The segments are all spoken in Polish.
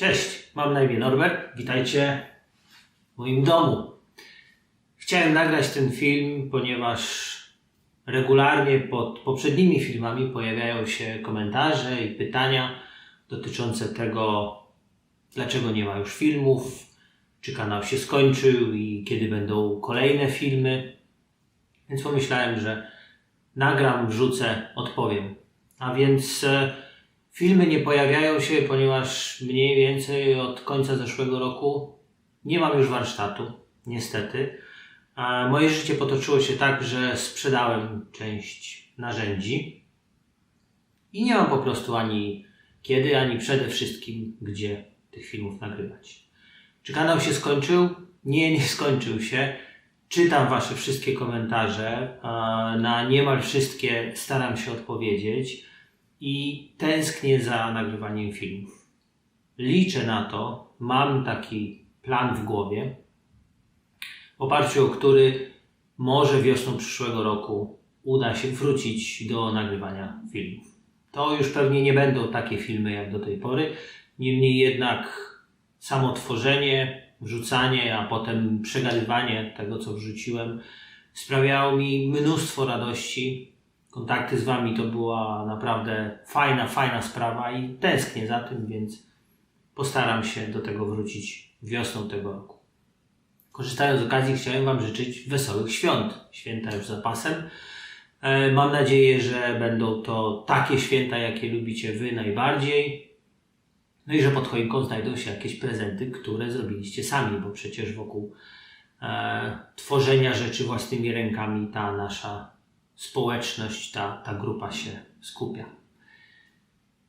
Cześć, mam na imię Norbert. Witajcie w moim domu. Chciałem nagrać ten film, ponieważ regularnie pod poprzednimi filmami pojawiają się komentarze i pytania dotyczące tego, dlaczego nie ma już filmów, czy kanał się skończył i kiedy będą kolejne filmy. Więc pomyślałem, że nagram, wrzucę, odpowiem. A więc e, filmy nie pojawiają się, ponieważ mniej więcej od końca zeszłego roku nie mam już warsztatu, niestety. A moje życie potoczyło się tak, że sprzedałem część narzędzi i nie mam po prostu ani kiedy, ani przede wszystkim gdzie tych filmów nagrywać. Czy kanał się skończył? Nie, nie skończył się. Czytam Wasze wszystkie komentarze. Na niemal wszystkie staram się odpowiedzieć i tęsknię za nagrywaniem filmów. Liczę na to, mam taki plan w głowie, w oparciu o który może wiosną przyszłego roku uda się wrócić do nagrywania filmów. To już pewnie nie będą takie filmy jak do tej pory, niemniej jednak samo tworzenie, wrzucanie, a potem przegadywanie tego, co wrzuciłem, sprawiało mi mnóstwo radości. Kontakty z Wami to była naprawdę fajna, fajna sprawa i tęsknię za tym, więc postaram się do tego wrócić wiosną tego roku. Korzystając z okazji, chciałem Wam życzyć wesołych świąt. Święta już za pasem. E, Mam nadzieję, że będą to takie święta, jakie lubicie Wy najbardziej. No i że pod choinką znajdą się jakieś prezenty, które zrobiliście sami, bo przecież wokół e, tworzenia rzeczy własnymi rękami ta nasza społeczność, ta, ta grupa się skupia.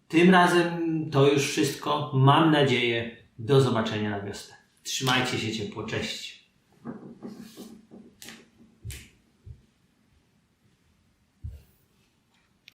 Tym razem to już wszystko. Mam nadzieję, do zobaczenia na wiosnę. Trzymajcie się ciepło, cześć.